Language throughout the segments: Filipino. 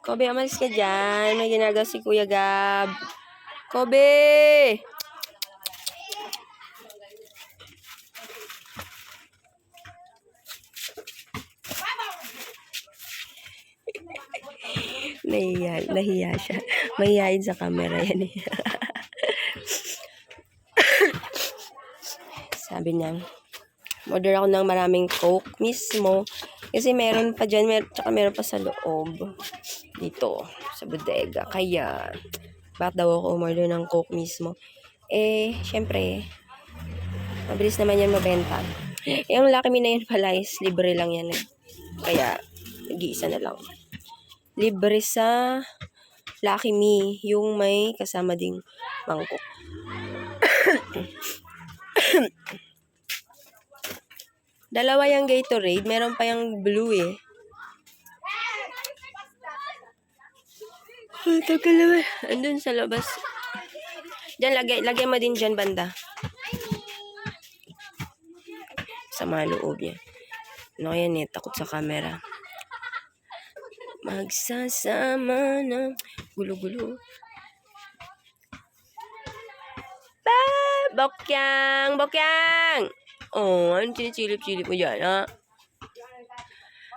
Kobe, amalis ka dyan. May ginagawa si Kuya Gab. Kobe! Nahiya, nahiya siya. Mahihayin sa camera yan. Sabi niya, order ako ng maraming coke mismo. Kasi meron pa dyan, mer tsaka meron pa sa loob. Dito, sa bodega. Kaya, bakit daw ako umorder ng coke mismo? Eh, syempre, mabilis naman yan mabenta. Yung Lucky Me na yun pala is libre lang yan eh. Kaya, nag-iisa na lang. Libre sa Lucky Me, yung may kasama ding mangkok. Dalawa yung Gatorade, meron pa yung blue eh. Ay, tagal naman. Andun sa labas. Diyan, lagay, lagay mo din dyan banda. Sa mga loob niya. Ano kaya eh, takot sa camera. Magsasama ng gulo-gulo. Ba! Bokyang! Bokyang! Oh, ano sinisilip-silip mo dyan, ha?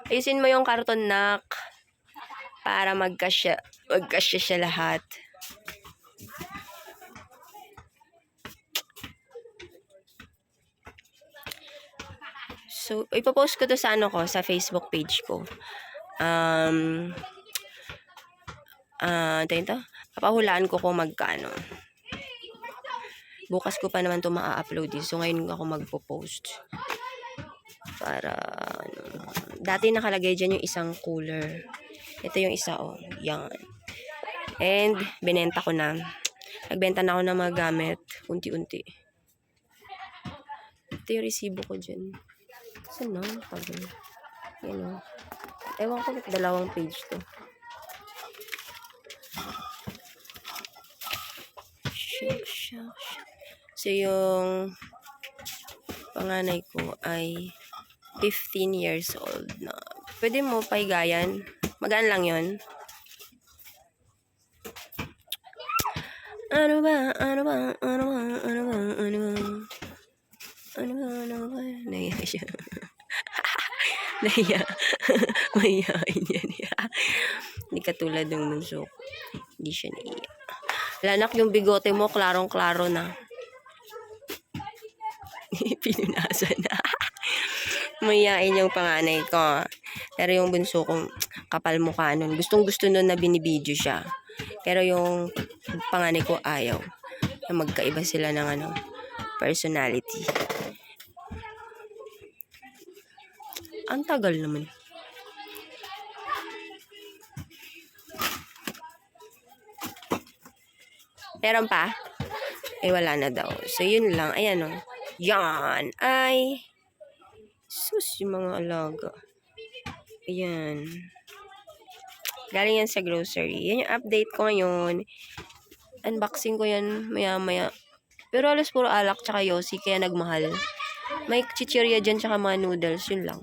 Ayusin mo yung karton, nak. Para magkasya, magkasya siya lahat. So, ipopost ko to sa ano ko, sa Facebook page ko. Um, ah, uh, to? Papahulaan ko kung magkano. Bukas ko pa naman to maa-upload eh. So, ngayon ako magpo-post. Para, ano, dati nakalagay dyan yung isang cooler. Ito yung isa, oh. Yan. And, binenta ko na. Nagbenta na ako ng mga gamit. Unti-unti. Ito yung resibo ko dyan. Saan na? Tagal. Yan, oh. Ewan ko, dalawang page to. Shuck, shuck, shuck. So, yung panganay ko ay 15 years old na. Pwede mo paigayan. Magaan lang yon Ano ba? Ano ba? Ano ba? Ano ba? Ano ba? Ano ba? Ano ba? Naiya siya. Naiya. Mahihain yan. Hindi katulad ng bunso. Hindi siya naiya. Lanak yung bigote mo, klarong-klaro na. Pinunasan na. Mayayain yung panganay ko. Pero yung bunso kong kapal mukha nun. Gustong gusto nun na binibidyo siya. Pero yung panganay ko ayaw. Na magkaiba sila ng ano, personality. Ang tagal naman. Meron pa? Eh, wala na daw. So, yun lang. Ayan o. Yan. Ay. Sus, yung mga alaga. Ayan. Galing yan sa grocery. Yan yung update ko ngayon. Unboxing ko yan maya-maya. Pero alas puro alak tsaka yosi, kaya nagmahal. May chichirya dyan tsaka mga noodles. Yun lang.